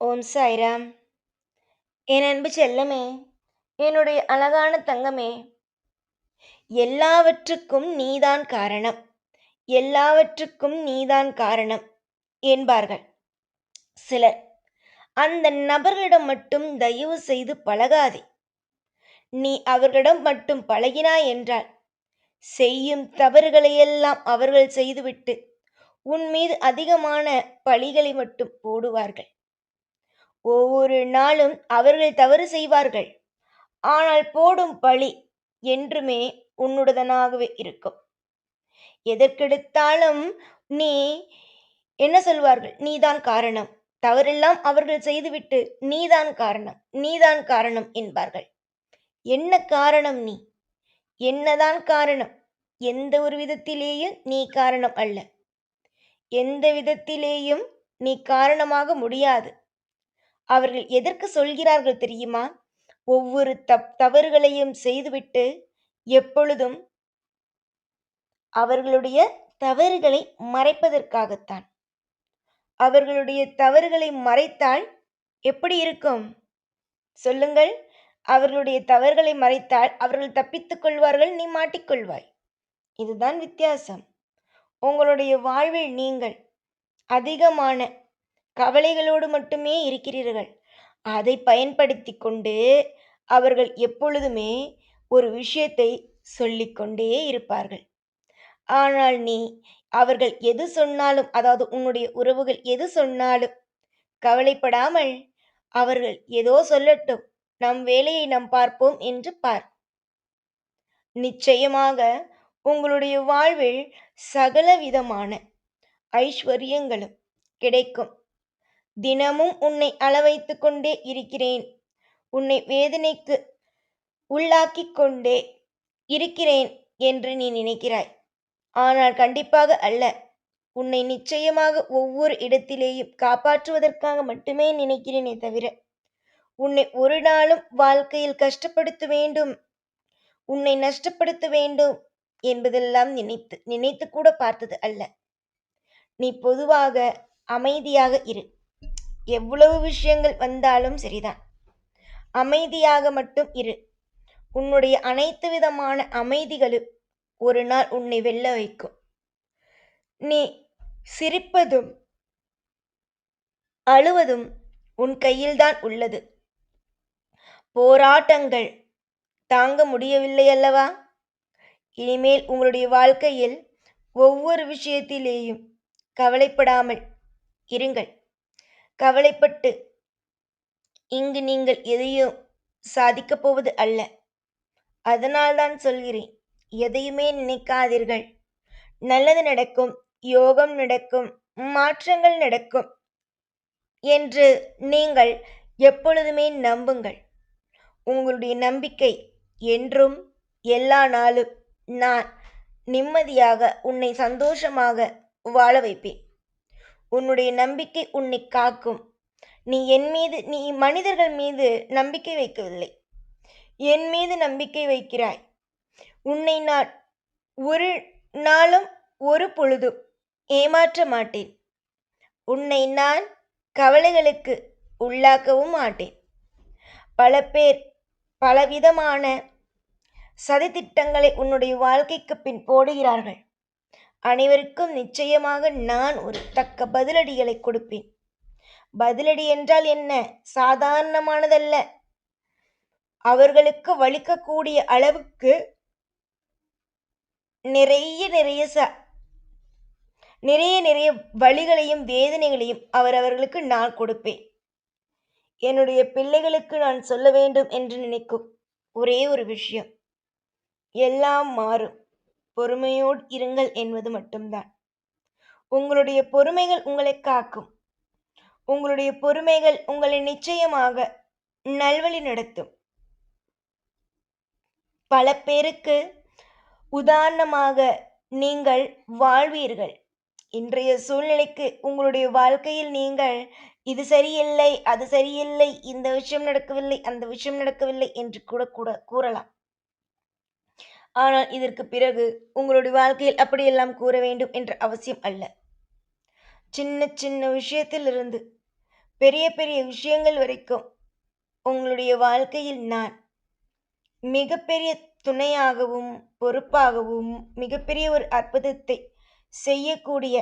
ஓம் சாய்ராம். என் அன்பு செல்லமே என்னுடைய அழகான தங்கமே எல்லாவற்றுக்கும் நீதான் காரணம். எல்லாவற்றுக்கும் நீதான் காரணம் என்பார்கள். சிலர் அந்த நபர்களிடம் மட்டும் தயவு செய்து பழகாதே. நீ அவர்களிடம் மட்டும் பழகினாய் என்றால் செய்யும் தவறுகளையெல்லாம் அவர்கள் செய்துவிட்டு உன் மீது அதிகமான பழிகளை மட்டும் போடுவார்கள். ஒவ்வொரு நாளும் அவர்கள் தவறு செய்வார்கள். ஆனால் போடும் பழி என்றுமே உன்னுடனாகவே இருக்கும். எதற்கெடுத்தாலும் நீ என்ன சொல்வார்கள்? நீதான் காரணம். தவறெல்லாம் அவர்கள் செய்துவிட்டு நீதான் காரணம். நீதான் காரணம் என்பார்கள். என்ன காரணம் நீ? என்னதான் காரணம்? எந்த ஒரு விதத்திலேயும் நீ காரணம் அல்ல. எந்த விதத்திலேயும் நீ காரணமாக முடியாது. அவர்கள் எதற்கு சொல்கிறார்கள் தெரியுமா? ஒவ்வொரு தப் தவறுகளையும் செய்துவிட்டு எப்பொழுதும் அவர்களுடைய தவறுகளை மறைப்பதற்காகத்தான். அவர்களுடைய தவறுகளை மறைத்தால் எப்படி இருக்கும்? சொல்லுங்கள். அவர்களுடைய தவறுகளை மறைத்தால் அவர்கள் தப்பித்துக் கொள்வார்கள் நீ மாட்டிக்கொள்வாய். இதுதான் வித்தியாசம். உங்களுடைய வாழ்வில் நீங்கள் அதிகமான கவலைகளோடு மட்டுமே இருக்கிறீர்கள். அதை பயன்படுத்தி கொண்டு அவர்கள் எப்பொழுதுமே ஒரு விஷயத்தை சொல்லிக்கொண்டே இருப்பார்கள். ஆனால் நீ அவர்கள் எது சொன்னாலும் அதாவது உன்னுடைய உறவுகள் எது சொன்னாலும் கவலைப்படாமல் அவர்கள் ஏதோ சொல்லட்டும். நம் வேலையை நாம் பார்ப்போம் என்று பார். நிச்சயமாக உங்களுடைய வாழ்வில் சகல விதமான ஐஸ்வர்யங்களும் கிடைக்கும். தினமும் உன்னை அளவைத்து கொண்டே இருக்கிறேன். உன்னை வேதனைக்கு உள்ளாக்கிக் கொண்டே இருக்கிறேன் என்று நீ நினைக்கிறாய். ஆனால் கண்டிப்பாக அல்ல. உன்னை நிச்சயமாக ஒவ்வொரு இடத்திலேயும் காப்பாற்றுவதற்காக மட்டுமே நினைக்கிறேனே தவிர உன்னை ஒரு நாளும் வாழ்க்கையில் கஷ்டப்படுத்த வேண்டும். உன்னை நஷ்டப்படுத்த வேண்டும் என்பதெல்லாம் நினைத்து நினைத்து கூட பார்த்தது அல்ல. நீ பொதுவாக அமைதியாக இரு. எவ்வளவு விஷயங்கள் வந்தாலும் சரிதான். அமைதியாக மட்டும் இரு. உன்னுடைய அனைத்து விதமான அமைதிகளும் ஒரு நாள் உன்னை வெல்ல வைக்கும். நீ சிரிப்பதும் அழுவதும் உன் கையில்தான் உள்ளது. போராட்டங்கள் தாங்க முடியவில்லை அல்லவா? இனிமேல் உங்களுடைய வாழ்க்கையில் ஒவ்வொரு விஷயத்திலேயும் கவலைப்படாமல் இருங்கள். கவலைப்பட்டு இங்கு நீங்கள் எதையும் சாதிக்கப் போவது அல்ல. அதனால்தான் சொல்கிறேன் எதையுமே நினைக்காதீர்கள். நல்லது நடக்கும் யோகம் நடக்கும் மாற்றங்கள் நடக்கும் என்று நீங்கள் எப்பொழுதுமே நம்புங்கள். உங்களுடைய நம்பிக்கை என்றும் எல்லா நாளும் நான் நிம்மதியாக உன்னை சந்தோஷமாக வாழ வைப்பேன். உன்னுடைய நம்பிக்கை உன்னை காக்கும். நீ என் மீது நீ மனிதர்கள் மீது நம்பிக்கை வைக்கவில்லை. என் மீது நம்பிக்கை வைக்கிறாய். உன்னை நான் ஒரு நாளும் ஒரு பொழுதும் ஏமாற்ற மாட்டேன். உன்னை நான் கவலைகளுக்கு உள்ளாக்கவும் மாட்டேன். பல பேர் பலவிதமான சதித்திட்டங்களை உன்னுடைய வாழ்க்கைக்கு பின் போடுகிறார்கள். அனைவருக்கும் நிச்சயமாக நான் ஒரு தக்க பதிலடிகளை கொடுப்பேன். பதிலடி என்றால் என்ன? சாதாரணமானதல்ல. அவர்களுக்கு வலிக்கக்கூடிய அளவுக்கு நிறைய நிறைய ச நிறைய நிறைய வழிகளையும் வேதனைகளையும் அவரவர்களுக்கு நான் கொடுப்பேன். என்னுடைய பிள்ளைகளுக்கு நான் சொல்ல வேண்டும் என்று நினைக்கும் ஒரே ஒரு விஷயம். எல்லாம் மாறும். பொறுமையோடு இருங்கள் என்பது மட்டும்தான். உங்களுடைய பொறுமைகள் உங்களை காக்கும். உங்களுடைய பொறுமைகள் உங்களை நிச்சயமாக நல்வழி நடத்தும். பல பேருக்கு உதாரணமாக நீங்கள் வாழ்வீர்கள். இன்றைய சூழ்நிலைக்கு உங்களுடைய வாழ்க்கையில் நீங்கள் இது சரியில்லை அது சரியில்லை இந்த விஷயம் நடக்கவில்லை அந்த விஷயம் நடக்கவில்லை என்று கூட கூட கூறலாம். ஆனால் இதற்கு பிறகு உங்களுடைய வாழ்க்கையில் அப்படியெல்லாம் கூற வேண்டும் என்ற அவசியம் அல்ல. சின்ன சின்ன விஷயத்திலிருந்து பெரிய பெரிய விஷயங்கள் வரைக்கும் உங்களுடைய வாழ்க்கையில் நான் மிகப்பெரிய துணையாகவும் பொறுப்பாகவும் மிகப்பெரிய ஒரு அற்புதத்தை செய்யக்கூடிய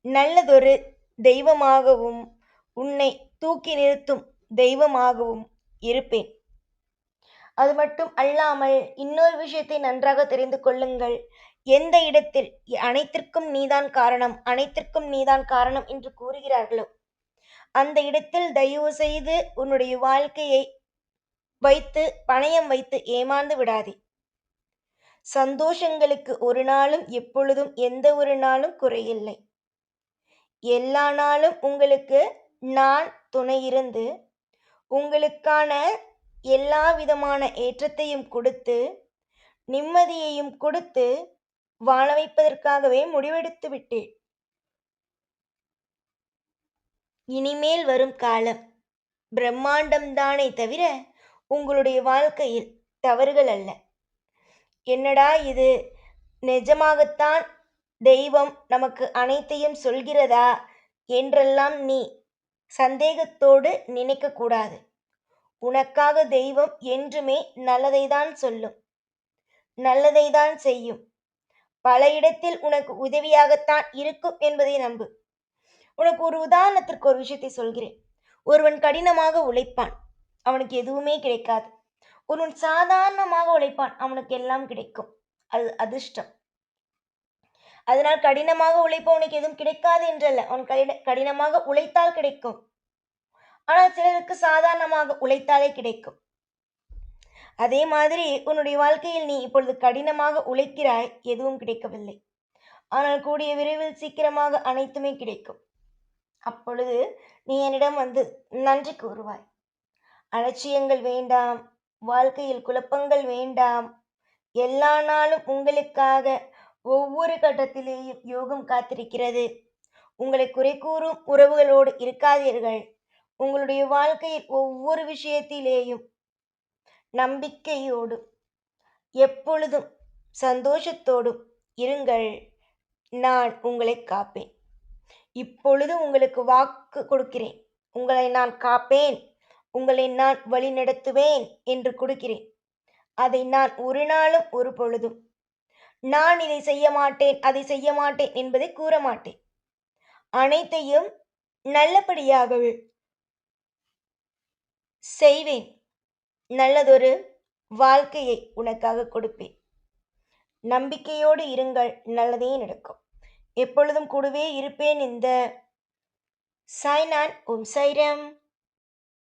நல்லதொரு தெய்வமாகவும் உன்னை தூக்கி நிறுத்தும் தெய்வமாகவும் இருப்பேன். அது மட்டும் அல்லாமல் இன்னொரு விஷயத்தை நன்றாக தெரிந்து கொள்ளுங்கள். எந்த இடத்தில் அனைத்திற்கும் நீதான் காரணம் அனைத்திற்கும் நீதான் காரணம் என்று கூறுகிறார்களோ அந்த இடத்தில் தயவு செய்து உன்னுடைய வாழ்க்கையை வைத்து பணயம் வைத்து ஏமாந்து விடாதே. சந்தோஷங்களுக்கு ஒரு நாளும் எப்பொழுதும் எந்த ஒரு நாளும் குறையில்லை. எல்லா நாளும் உங்களுக்கு நான் துணை இருந்து உங்களுக்கான எல்லா விதமான ஏற்றத்தையும் கொடுத்து நிம்மதியையும் கொடுத்து வாழ வைப்பதற்காகவே முடிவெடுத்து விட்டேன். இனிமேல் வரும் காலம் பிரம்மாண்டம் தானே தவிர உங்களுடைய வாழ்க்கையில் தவறுகள் அல்ல. என்னடா இது? நிஜமாகத்தான் தெய்வம் நமக்கு அனைத்தையும் சொல்கிறதா? என்றெல்லாம் நீ சந்தேகத்தோடு நினைக்கக்கூடாது. உனக்காக தெய்வம் என்றுமே நல்லதை தான் சொல்லும். நல்லதை தான் செய்யும். பல இடத்தில் உனக்கு உதவியாகத்தான் இருக்கும் என்பதை நம்பு. உனக்கு ஒரு உதாரணத்திற்கு ஒரு விஷயத்தை சொல்கிறேன். ஒருவன் கடினமாக உழைப்பான். அவனுக்கு எதுவுமே கிடைக்காது. ஒருவன் சாதாரணமாக உழைப்பான். அவனுக்கு எல்லாம் கிடைக்கும். அது அதிர்ஷ்டம். அதனால் கடினமாக உழைப்பவனுக்கு எதுவும் கிடைக்காது என்றல்ல. அவன் கடின கடினமாக உழைத்தால் கிடைக்கும். ஆனால் சிலருக்கு சாதாரணமாக உழைத்தாலே கிடைக்கும். அதே மாதிரி உன்னுடைய வாழ்க்கையில் நீ இப்பொழுது கடினமாக உழைக்கிறாய் எதுவும் கிடைக்கவில்லை. ஆனால் கூடிய விரைவில் சீக்கிரமாக அனைத்துமே கிடைக்கும். அப்பொழுது நீ என்னிடம் வந்து நன்றி கூறுவாய். அலட்சியங்கள் வேண்டாம் வாழ்க்கையில் குழப்பங்கள் வேண்டாம். எல்லா நாளும் உங்களுக்காக ஒவ்வொரு கட்டத்திலேயும் யோகம் காத்திருக்கிறது. உங்களை குறை கூறும் உறவுகளோடு இருக்காதீர்கள். உங்களுடைய வாழ்க்கையில் ஒவ்வொரு விஷயத்திலேயும் நம்பிக்கையோடும் எப்பொழுதும் சந்தோஷத்தோடும் இருங்கள். நான் உங்களை காப்பேன். இப்பொழுது உங்களுக்கு வாக்கு கொடுக்கிறேன். உங்களை நான் காப்பேன். உங்களை நான் வழிநடத்துவேன் என்று கொடுக்கிறேன். அதை நான் ஒரு நாளும் ஒரு பொழுதும். நான் இதை செய்ய மாட்டேன் அதை செய்ய மாட்டேன் என்பதை கூற மாட்டேன். அனைத்தையும் நல்லபடியாகவே செய்வேன். நல்லதொரு வாழ்க்கையை உனக்காக கொடுப்பேன். நம்பிக்கையோடு இருங்கள் நல்லதே நடக்கும். எப்பொழுதும் கூடவே இருப்பேன் இந்த. சாய்னான் உம் சைரம்.